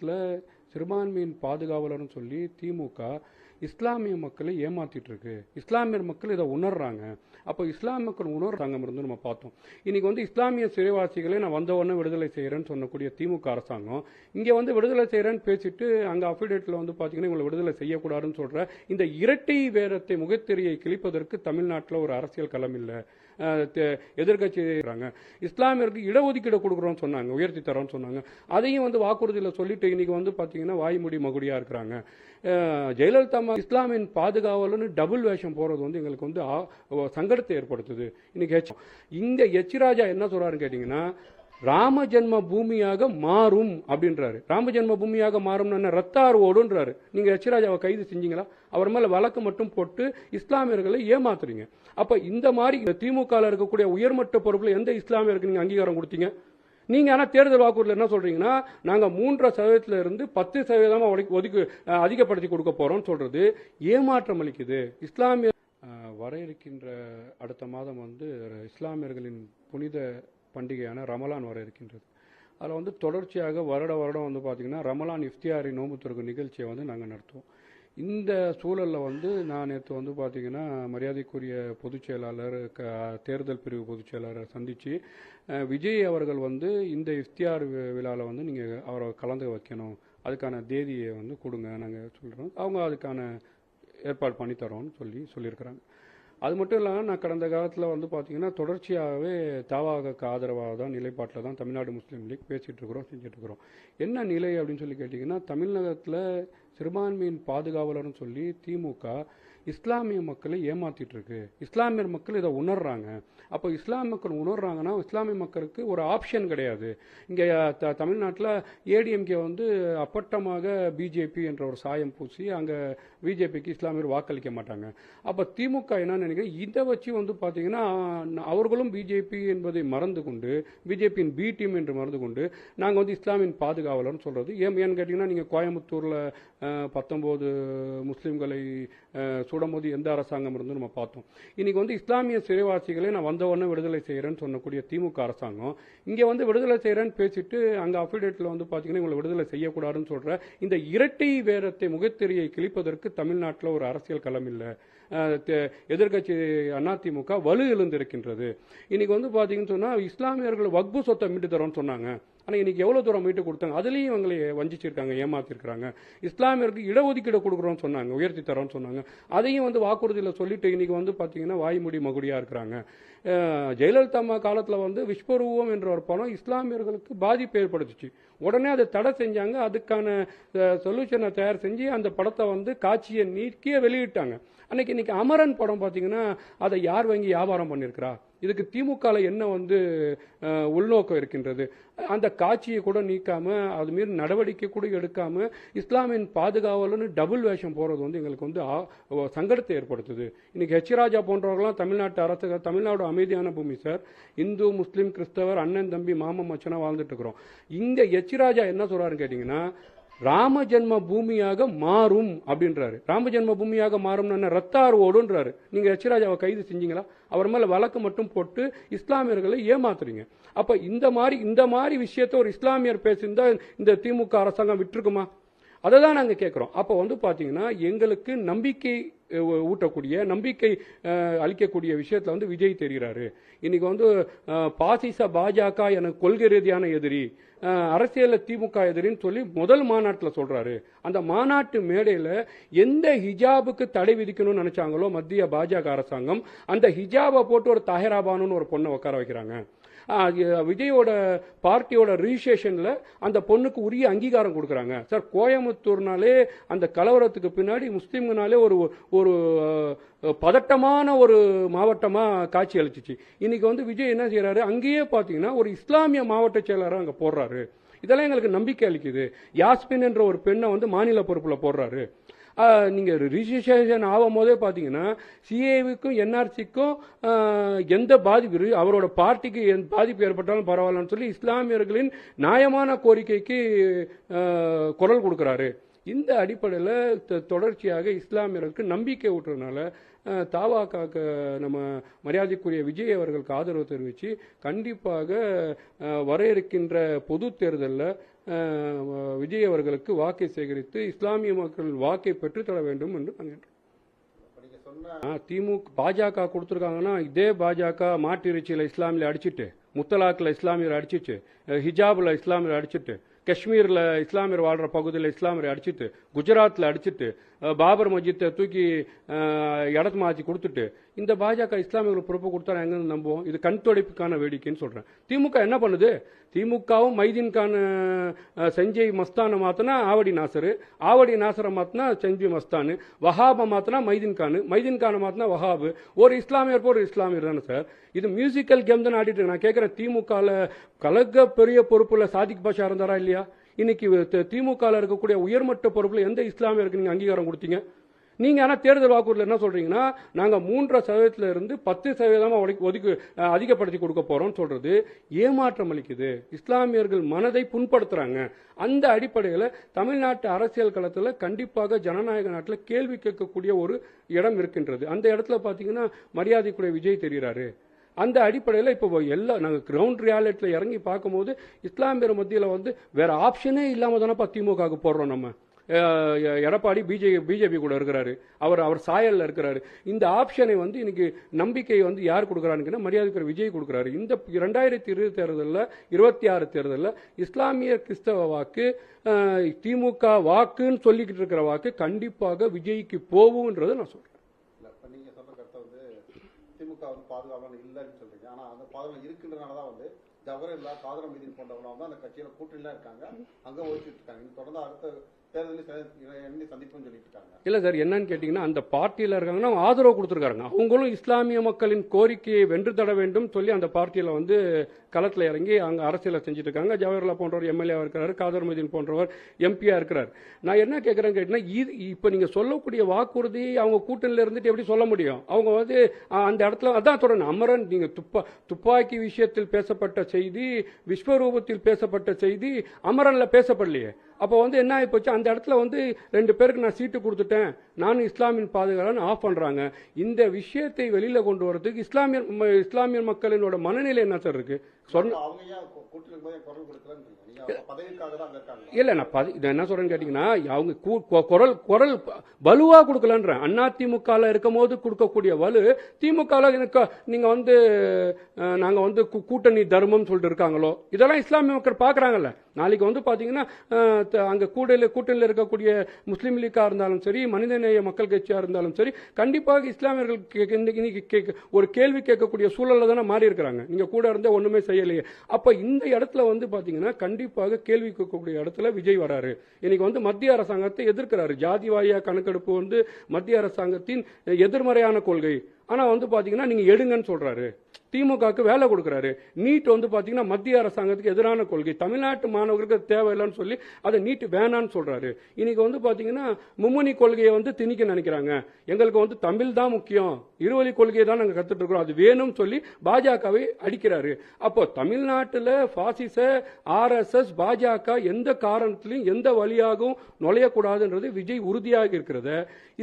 தமிழகத்தில் சிறுபான்மையின் பாதுகாவலர்னு சொல்லி திமுக இஸ்லாமிய மக்களை ஏமாத்திட்டு இருக்கு இஸ்லாமியர் மக்கள் இதை உணர்றாங்க. அப்போ இஸ்லாமிய மக்கள் உணர்றாங்க இருந்து நம்ம பார்த்தோம். இன்னைக்கு வந்து இஸ்லாமிய சிறைவாசிகளை நான் வந்த உடனே விடுதலை செய்கிறேன்னு சொன்னக்கூடிய திமுக அரசாங்கம் இங்கே வந்து விடுதலை செய்கிறேன்னு பேசிட்டு அங்கே அஃபிடேட்டில் வந்து பார்த்தீங்கன்னா இவங்களை விடுதலை செய்யக்கூடாதுன்னு சொல்ற இந்த இரட்டை வேரத்தை முகத்திரையை கிழிப்பதற்கு தமிழ்நாட்டில் ஒரு அரசியல் களம் இல்லை. எதிர்கட்சி இஸ்லாமியருக்கு இடஒதுக்கீடு கொடுக்குறோம்னு சொன்னாங்க உயர்த்தி தரோம்னு சொன்னாங்க. அதையும் வந்து வாக்குறுதியில் சொல்லிட்டு இன்னைக்கு வந்து பார்த்தீங்கன்னா வாய்மொழி மகுடியா இருக்கிறாங்க. ஜெயலலிதா அம்மா இஸ்லாமின் பாதுகாவலன்னு டபுள் வேஷம் போறது வந்து எங்களுக்கு வந்து சங்கடத்தை ஏற்படுத்துது. இன்னைக்கு ஹெச் இங்க எச் ராஜா என்ன சொல்றாருன்னு கேட்டீங்கன்னா ராம ஜென்ம பூமியாக மாறும் அப்படின்றாரு. ராம ஜென்ம பூமியாக மாறும்னு என்ன? ரத்தார் ஓடுன்றாரு. நீங்க எச் ராஜாவை கைது செஞ்சீங்களா? அவர் மேல வழக்கு மட்டும் போட்டு இஸ்லாமியர்களை ஏமாத்துறீங்க. அப்ப இந்த மாதிரி இந்த திமுக இருக்கக்கூடிய உயர்மட்ட பொறுப்புல எந்த இஸ்லாமியருக்கு நீங்க அங்கீகாரம் கொடுத்தீங்க? நீங்க ஆனா தேர்தல் வாக்குறுதியில் என்ன சொல்றீங்கன்னா நாங்க மூன்றரை சதவீதத்துல இருந்து பத்து சதவீதமா ஒதுக்கி- ஒதுக்கி அதிகப்படுத்தி கொடுக்க போகிறோம்னு சொல்றது ஏமாற்றம் அளிக்குது. இஸ்லாமிய வர இருக்கின்ற அடுத்த மாதம் வந்து இஸ்லாமியர்களின் புனித பண்டிகையான ரமலான் வர இருக்கின்றது அதில் வந்து தொடர்ச்சியாக வருட வருடம் வந்து பார்த்தீங்கன்னா ரமலான் இஃப்தியாரி நோம்பு திறக்கும் நிகழ்ச்சியை வந்து நாங்கள் நடத்துவோம். இந்த சூழலில் வந்து நான் நேற்று வந்து பார்த்தீங்கன்னா மரியாதைக்குரிய பொதுச் செயலாளர் க தேர்தல் பிரிவு பொதுச் செயலாளரை சந்தித்து விஜய் அவர்கள் வந்து இந்த இஃப்தியார் விழாவில் வந்து நீங்கள் அவரை கலந்து வைக்கணும். அதுக்கான தேதியை வந்து கொடுங்க நாங்கள் சொல்கிறோம் அவங்க அதுக்கான ஏற்பாடு பண்ணி தரோம்னு சொல்லி சொல்லியிருக்கிறாங்க. அது மட்டும் இல்லாமல் நான் கடந்த காலத்தில் வந்து பார்த்தீங்கன்னா தொடர்ச்சியாகவே தாவாகக்கு ஆதரவாக தான் நிலைப்பாட்டில் தான் தமிழ்நாடு முஸ்லீம் லீக் பேசிகிட்டு இருக்கிறோம் செஞ்சுட்டு இருக்கிறோம். என்ன நிலை அப்படின்னு சொல்லி கேட்டிங்கன்னா தமிழகத்தில் சிறுபான்மையின் பாதுகாவலர்னு சொல்லி திமுக இஸ்லாமிய மக்களை ஏமாத்திட்டு இருக்கு இஸ்லாமியர் மக்கள் இதை உணர்றாங்க. அப்போ இஸ்லாமிய மக்கள் உணர்றாங்கன்னா இஸ்லாமிய மக்களுக்கு ஒரு ஆப்ஷன் கிடையாது. இங்கே த தமிழ்நாட்டில் ஏடிஎம்கே வந்து அப்பட்டமாக பிஜேபி என்ற ஒரு சாயம் பூசி அங்கே பிஜேபிக்கு இஸ்லாமியர் வாக்களிக்க மாட்டாங்க. அப்போ திமுக என்னன்னு நினைக்கிறேன் இதை வச்சு வந்து பார்த்தீங்கன்னா அவர்களும் பிஜேபி என்பதை மறந்து கொண்டு பிஜேபியின் பி டீம் என்று மறந்து கொண்டு நாங்கள் வந்து இஸ்லாமியின் பாதுகாவலர்னு சொல்கிறது ஏன் ஏன்னு கேட்டிங்கன்னா நீங்கள் கோயம்புத்தூரில் பத்தொம்போது முஸ்லீம்களை சுடும்போது எந்த அரசாங்கம் இருந்து நம்ம பார்த்தோம். இன்னைக்கு வந்து இஸ்லாமிய சிறைவாசிகளை நான் வந்தவொடனே விடுதலை செய்கிறேன்னு சொன்னக்கூடிய திமுக அரசாங்கம் இங்கே வந்து விடுதலை செய்கிறேன்னு பேசிட்டு அங்கே அஃபிடேட்டில் வந்து பார்த்தீங்கன்னா இவங்களை விடுதலை செய்யக்கூடாதுன்னு சொல்ற இந்த இரட்டை வேரத்தை முகத்திரையை கிழிப்பதற்கு தமிழ்நாட்டில் ஒரு அரசியல் களம் இல்லை. எதிர்கட்சி அதிமுக வலு எழுந்திருக்கின்றது. இன்னைக்கு வந்து பார்த்தீங்கன்னு சொன்னால் இஸ்லாமியர்கள் வக்பு சொத்தை மீட்டு தரோம்னு சொன்னாங்க. ஆனால் இன்னைக்கு எவ்வளோ தூரம் மீட்டு கொடுத்தாங்க அதுலேயும் இவங்களை வஞ்சிச்சிருக்காங்க ஏமாத்திருக்காங்க இஸ்லாமியருக்கு இடஒதுக்கீடு கொடுக்குறோம்னு சொன்னாங்க உயர்த்தி தரோம்னு சொன்னாங்க. அதையும் வந்து வாக்குறுதியில் சொல்லிட்டு இன்னைக்கு வந்து பார்த்தீங்கன்னா வாய்மொழி மகுடியா இருக்கிறாங்க. ஜெயலலிதா அம்மா காலத்தில் வந்து விஸ்வரூபம் என்ற ஒரு படம் இஸ்லாமியர்களுக்கு பாதிப்பு ஏற்படுத்துச்சு. உடனே அதை தடை செஞ்சாங்க அதுக்கான சொல்யூஷனை தயார் செஞ்சு அந்த படத்தை வந்து காட்சியை நீக்கியே வெளியிட்டாங்க. அன்னைக்கு இன்னைக்கு அமரன் படம் பார்த்தீங்கன்னா அதை யார் வாங்கி வியாபாரம் பண்ணியிருக்கிறா இதுக்கு திமுகவில் என்ன வந்து உள்நோக்கம் இருக்கின்றது? அந்த காட்சியை கூட நீக்காம அது மீறி நடவடிக்கை கூட எடுக்காம இஸ்லாமின் பாதுகாவலன்னு டபுள் வேஷம் போறது வந்து எங்களுக்கு வந்து சங்கடத்தை ஏற்படுத்துது. இன்னைக்கு ஹெச் ராஜா போன்றவர்களாம் தமிழ்நாட்டு அரசு தமிழ்நாடு அமைதியான பூமி சார் இந்து முஸ்லீம் கிறிஸ்தவர் அண்ணன் தம்பி மாமன் மச்சனா வாழ்ந்துட்டு இருக்கிறோம். இங்க ஹெச் ராஜா என்ன சொல்றாருன்னு கேட்டீங்கன்னா ராம ஜென்ம பூமியாக மாறும் அப்படின்றாரு. ராம ஜென்ம பூமியாக மாறும்னு என்ன? ரத்தார் ஓடுன்றாரு. நீங்க எச் கைது செஞ்சீங்களா? அவர் மேல வழக்கு மட்டும் போட்டு இஸ்லாமியர்களை ஏமாத்துறீங்க. அப்ப இந்த மாதிரி இந்த மாதிரி விஷயத்த ஒரு இஸ்லாமியர் பேசியிருந்தா இந்த திமுக அரசாங்கம் விட்டுருக்குமா? அதை தான் நாங்கள் கேட்குறோம் அப்போ வந்து பார்த்தீங்கன்னா எங்களுக்கு நம்பிக்கை ஊட்டக்கூடிய நம்பிக்கை அளிக்கக்கூடிய விஷயத்தில் வந்து விஜய் தெரிகிறாரு இன்னைக்கு வந்து பாசிச பாஜக எனக்கு கொள்கை ரீதியான எதிரி அரசியலில் திமுக எதிரின்னு சொல்லி முதல் மாநாட்டில் சொல்றாரு. அந்த மாநாட்டு மேடையில் எந்த ஹிஜாபுக்கு தடை விதிக்கணும்னு நினைச்சாங்களோ மத்திய பாஜக அரசாங்கம் அந்த ஹிஜாபை போட்டு ஒரு தஹராபானுன்னு ஒரு பொண்ணை உட்கார வைக்கிறாங்க. விஜயோட பார்ட்டியோட ரிஜிஸ்ட்ரேஷன்ல அந்த பொண்ணுக்கு உரிய அங்கீகாரம் கொடுக்குறாங்க. சார் கோயம்புத்தூர்னாலே அந்த கலவரத்துக்கு பின்னாடி முஸ்லீம்னாலே ஒரு ஒரு பதட்டமான ஒரு மாவட்டமாக காட்சி அளிச்சிச்சு. இன்னைக்கு வந்து விஜய் என்ன செய்கிறாரு அங்கேயே பார்த்தீங்கன்னா ஒரு இஸ்லாமிய மாவட்ட செயலராக அங்கே போடுறாரு. இதெல்லாம் எங்களுக்கு நம்பிக்கை அளிக்குது. யாஸ்மின் என்ற ஒரு பெண்ணை வந்து மாநில பொறுப்பில் போடுறாரு. நீங்கள் ரிஜிஸ்ட்ரேஷன் ஆகும் போதே பார்த்தீங்கன்னா சிஏவுக்கும் என்ஆர்சிக்கும் எந்த பாதிப்பு அவரோட பார்ட்டிக்கு எந்த பாதிப்பு ஏற்பட்டாலும் பரவாயில்லன்னு சொல்லி இஸ்லாமியர்களின் நியாயமான கோரிக்கைக்கு குரல் கொடுக்குறாரு. இந்த அடிப்படையில் தொடர்ச்சியாக இஸ்லாமியர்களுக்கு நம்பிக்கை ஊட்டுறதுனால தாவாக்காக்கு நம்ம மரியாதைக்குரிய விஜய் அவர்களுக்கு ஆதரவு தெரிவித்து கண்டிப்பாக வர இருக்கின்ற பொது தேர்தலில் விஜய் அவர்களுக்கு வாக்கை சேகரித்து இஸ்லாமிய மக்கள் வாக்கை பெற்றுத்தர வேண்டும் என்று ஆ, திமுக பாஜக கொடுத்துருக்காங்கன்னா இதே பாஜக மாட்டிறைச்சியில் இஸ்லாமியில் அடிச்சிட்டு முத்தலாக்கில் இஸ்லாமியர் அடிச்சிட்டு ஹிஜாபில் இஸ்லாமியர் அடிச்சிட்டு காஷ்மீரில் இஸ்லாமியர் வாழ்கிற பகுதியில் இஸ்லாமியர் அடிச்சிட்டு குஜராத்தில் அடிச்சிட்டு பாபர் மஜித்தை தூக்கி இடத்து மாற்றி கொடுத்துட்டு இந்த பாஜக இஸ்லாமியர்களுக்கு பொறுப்பு கொடுத்தா எங்க நம்புவோம்? இது கண் தொடைப்புக்கான வேடிக்கைன்னு சொல்றேன். திமுக என்ன பண்ணுது? திமுகவும் மைதீன் கான் செஞ்சை மஸ்தானை மாத்தினா ஆவடி நாசரு ஆவடி நாசரை மாத்தினா செஞ்சி மஸ்தானு வஹாபை மாத்தினா மைதீன் கான் மைதீன் கானை மாத்தினா வஹாபு. ஒரு இஸ்லாமியர் போர் இஸ்லாமியர் தானே சார்? இது மியூசிக்கல் கேம் தான் ஆடிட்டு நான் கேட்கிறேன் திமுகவில் கலக பெரிய பொறுப்புல சாதிக் பாஷா இருந்தாரா இல்லையா? இன்னைக்கு திமுகவில் இருக்கக்கூடிய உயர்மட்ட பொறுப்பில் எந்த இஸ்லாமியருக்கு நீங்கள் அங்கீகாரம் கொடுத்தீங்க? நீங்க ஆனா தேர்தல் வாக்குறுதியில் என்ன சொல்றீங்கன்னா நாங்க மூன்றரை சதவீதத்துல இருந்து பத்து சதவீதமா ஒதுக்கி- ஒதுக்கி அதிகப்படுத்தி கொடுக்க போகிறோம்னு சொல்றது ஏமாற்றம் அளிக்குது. இஸ்லாமியர்கள் மனதை புண்படுத்துறாங்க. அந்த அடிப்படையில் தமிழ்நாட்டு அரசியல் களத்தில் கண்டிப்பாக ஜனநாயக நாட்டில் கேள்வி கேட்கக்கூடிய ஒரு இடம் இருக்கின்றது. அந்த இடத்துல பார்த்தீங்கன்னா மரியாதைக்குரிய விஜய் தெரிகிறாரு அந்த அடிப்படையில் இப்போ எல்லா நாங்கள் கிரவுண்ட் ரியாலிட்டியில் இறங்கி பார்க்கும்போது இஸ்லாமியர் மத்தியில் வந்து வேற ஆப்ஷனே இல்லாமல் தானேப்பா திமுகவுக்கு போடுறோம் நம்ம. எடப்பாடி பிஜே பிஜேபி கூட இருக்கிறாரு. அவர் அவர் சாயலில் இருக்கிறாரு. இந்த ஆப்ஷனை வந்து இன்னைக்கு நம்பிக்கை வந்து யார் கொடுக்குறாருன்னு மரியாதைக்கு விஜய் கொடுக்குறாரு. இந்த ரெண்டாயிரத்தி இருபது தேர்தலில் இருபத்தி ஆறு தேர்தலில் இஸ்லாமிய கிறிஸ்தவ வாக்கு திமுக வாக்குன்னு சொல்லிக்கிட்டு இருக்கிற வாக்கு கண்டிப்பாக விஜய்க்கு போகும்ன்றதை நான் சொல்றேன் இல்ல இப்ப நீங்க சொல்ற கருத்தை வந்து திமுக வந்து பாதுகாவலன் இல்லைன்னு சொல்றீங்க. ஆனா அந்த பாதுகாவலன் இருக்கின்றனாலதான் வந்து ஜவஹர் இல்லா காதரம் மீதி போன்றவங்க வந்து அந்த கட்சியில கூட்டணியில இருக்காங்க. அங்க ஒழிச்சுட்டு இருக்காங்க. தொடர்ந்து அடுத்த இல்ல சார் என்னன்னு கேட்டீங்கன்னா அந்த பார்ட்டியில இருக்காங்கன்னா ஆதரவு கொடுத்துருக்காங்க அவங்களும் இஸ்லாமிய மக்களின் கோரிக்கையை வென்று தட வேண்டும் சொல்லி அந்த பார்ட்டியில வந்து களத்துல இறங்கி அங்க அரசியலை செஞ்சுட்டு இருக்காங்க ஜவஹர்லால் போன்றவர் எம்எல்ஏவா இருக்கிறாரு காதர் மதீன் போன்றவர் எம்பியா இருக்கிறார். நான் என்ன கேட்கறேன்னு கேட்டீங்கன்னா இது இப்ப நீங்க சொல்லக்கூடிய வாக்குறுதி அவங்க கூட்டணியில இருந்துட்டு எப்படி சொல்ல முடியும்? அவங்க வந்து அந்த இடத்துல அதான் தொடரணும் அமரன் நீங்க துப்பா துப்பாக்கி விஷயத்தில் பேசப்பட்ட செய்தி விஸ்வரூபத்தில் பேசப்பட்ட செய்தி அமரன்ல பேசப்படலையே. அப்போ வந்து என்ன ஆகிப்போச்சு அந்த இடத்துல வந்து ரெண்டு பேருக்கு நான் சீட்டு கொடுத்துட்டேன். நானும் இஸ்லாமின் பாதுகாவலன் ஆஃப் பண்ணுறாங்க இந்த விஷயத்தை வெளியில் கொண்டு வரதுக்கு இஸ்லாமியர் ம- இஸ்லாமிய மக்களினோட மனநிலை என்ன சார் இருக்கு? சொன்ன இல்லை நான் பதி- இதை என்ன சொல்றேன்னு கேட்டிங்கன்னா அவங்க கூ- குரல் குரல் வலுவாக வலுவா கொடுக்கலன்றேன். அண்ணா திமுகல இருக்கும் போது கொடுக்கக்கூடிய வலு திமுகவில் எனக்கு நீங்கள் வந்து நாங்கள் வந்து கூட்டணி தர்மம் சொல்லிட்டு இருக்காங்களோ? இதெல்லாம் இஸ்லாமிய மக்கள் பார்க்குறாங்கல்ல நாளைக்கு வந்து பார்த்தீங்கன்னா அங்கே த- அங்க கூட்டணியில் இருக்கக்கூடிய முஸ்லீம் லீக்காக இருந்தாலும் சரி மனிதநேய மக்கள் கட்சியாக இருந்தாலும் சரி கண்டிப்பாக இஸ்லாமியர்கள் கே- இன்னைக்கு ஒரு கேள்வி கேட்கக்கூடிய சூழலில் தானே மாறி இருக்கிறாங்க நீங்க கூட இருந்தால் ஒன்றுமே செய்யலையே. அப்போ இந்த இடத்துல வந்து பார்த்தீங்கன்னா பாத்தீங்கன்னா கண்டிப்பாக கேள்வி கேட்கக்கூடிய இடத்துல விஜய் வராரு. இன்னைக்கு வந்து மத்திய அரசாங்கத்தை எதிர்க்கிறாரு. ஜாதி வாரியா கணக்கெடுப்பு வந்து மத்திய அரசாங்கத்தின் எதிர்மறையான கொள்கை. ஆனா வந்து பாத்தீங்கன்னா நீங்க எடுங்கன்னு சொல்றாரு. திமுகவுக்கு வேலை கொடுக்குறாரு. நீட் வந்து பார்த்தீங்கன்னா மத்திய அரசாங்கத்துக்கு எதிரான கொள்கை. தமிழ்நாட்டு மாணவர்களுக்கு தேவையில்லைன்னு சொல்லி அதை நீட் வேணான்னு சொல்கிறாரு இன்னைக்கு வந்து பார்த்தீங்கன்னா மும்முனி கொள்கையை வந்து திணிக்க நினைக்கிறாங்க. எங்களுக்கு வந்து தமிழ் தான் முக்கியம். இருவழி கொள்கையை தான் நாங்கள் கற்றுட்ருக்குறோம் இருக்கிறோம். அது வேணும்னு சொல்லி பாஜகவை அடிக்கிறாரு. அப்போ தமிழ்நாட்டில் பாசிச ஆர்எஸ்எஸ் பாஜக எந்த காரணத்திலையும் எந்த வழியாகவும் நுழையக்கூடாதுன்றது விஜய் உறுதியாக இருக்கிறத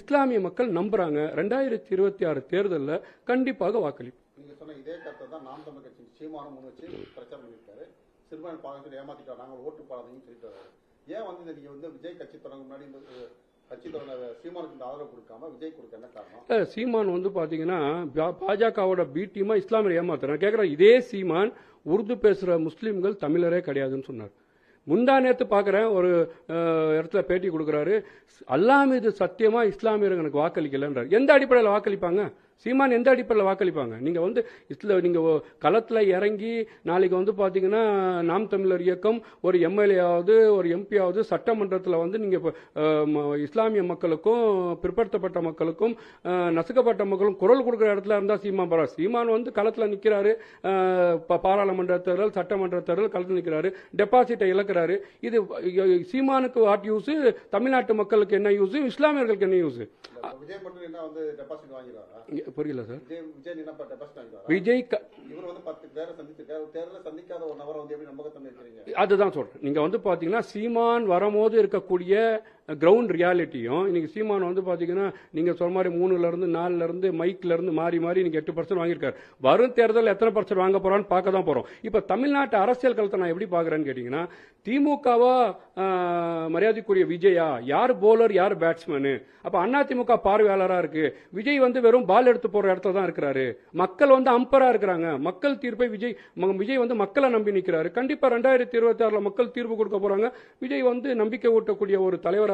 இஸ்லாமிய மக்கள் நம்புறாங்க. ரெண்டாயிரத்தி இருபத்தி ஆறு தேர்தலில் கண்டிப்பாக வாக்களிப்பு நீங்க சொன்ன இதே கருத்தை தான் நாம் தமிழ் கட்சி சீமானம் முன் வச்சு பிரச்சாரம் பண்ணியிருக்காரு. சிறுபான்மை பாகத்தில் ஏமாத்திட்டோம் நாங்கள் ஓட்டு போடாதீங்கன்னு சொல்லிட்டு வர்றாரு. ஏன் வந்து நீங்க வந்து விஜய் கட்சி தொடங்க முன்னாடி இந்த கட்சி தொடங்க சீமானுக்கு ஆதரவு கொடுக்காம விஜய் கொடுக்க என்ன காரணம்? சீமான் வந்து பாத்தீங்கன்னா பாஜகவோட பி டீமா இஸ்லாமியர் ஏமாத்துறாங்க கேட்கிறேன் இதே சீமான் உருது பேசுற முஸ்லீம்கள் தமிழரே கிடையாதுன்னு சொன்னார். முந்தா நேத்து பார்க்குறேன் ஒரு இடத்துல பேட்டி கொடுக்குறாரு. அல்லாமீது சத்தியமா இஸ்லாமியர் எனக்கு வாக்களிக்கலன்றார். எந்த அடிப்படையில் வாக்களிப்பாங்க? சீமான் எந்த அடிப்படையில் வாக்களிப்பாங்க? நீங்க வந்து இஸ்ல நீங்க களத்தில் இறங்கி நாளைக்கு வந்து பார்த்தீங்கன்னா நாம் தமிழர் இயக்கம் ஒரு எம்எல்ஏயாவது ஒரு எம்பியாவது சட்டமன்றத்தில் வந்து நீங்க இப்போ இஸ்லாமிய மக்களுக்கும் பிற்படுத்தப்பட்ட மக்களுக்கும் நசுக்கப்பட்ட மக்களும் குரல் கொடுக்குற இடத்துல இருந்தால் சீமான் பரவாயில்ல. சீமான் வந்து களத்தில் நிற்கிறாரு பாராளுமன்ற தேர்தல் சட்டமன்ற தேர்தல் களத்தில் நிற்கிறாரு டெபாசிட்டை இழக்கிறாரு. இது சீமானுக்கு வாட் யூஸ் தமிழ்நாட்டு மக்களுக்கு என்ன யூஸ் இஸ்லாமியர்களுக்கு என்ன யூஸ் புரியல சார். விஜய் அதுதான் சொல்றேன். நீங்க வந்து பாத்தீங்கன்னா சீமான் வரும்போது இருக்கக்கூடிய கிரவுண்ட் ரியாலிட்டியும் இன்னைக்கு சீமான் வந்து பாத்தீங்கன்னா நீங்க சொன்ன மாதிரி மூணுல இருந்து நாலுல இருந்து மைக்ல இருந்து மாறி மாறி இன்னைக்கு எட்டு பர்சன்ட் வாங்கியிருக்காரு. வரும் தேர்தல் எத்தனை பர்சன்ட் வாங்க போறான்னு பார்க்க தான் போறோம். இப்ப தமிழ்நாட்டு அரசியல் களத்தை நான் எப்படி பாக்குறேன்னு கேட்டீங்கன்னா திமுகவா மரியாதைக்குரிய விஜயா யார் போலர் யார் பேட்ஸ்மேனு அப்ப அதிமுக பார்வையாளரா இருக்கு. விஜய் வந்து வெறும் பால் எடுத்து போற இடத்துல தான் இருக்கிறாரு. மக்கள் வந்து அம்பரா இருக்கிறாங்க. மக்கள் தீர்ப்பை விஜய் ம- விஜய் வந்து மக்களை நம்பி நிற்கிறாரு கண்டிப்பா ரெண்டாயிரத்தி இருபத்தி ஆறுல மக்கள் தீர்ப்பு கொடுக்க போறாங்க. விஜய் வந்து நம்பிக்கை ஊட்டக்கூடிய ஒரு தலைவரா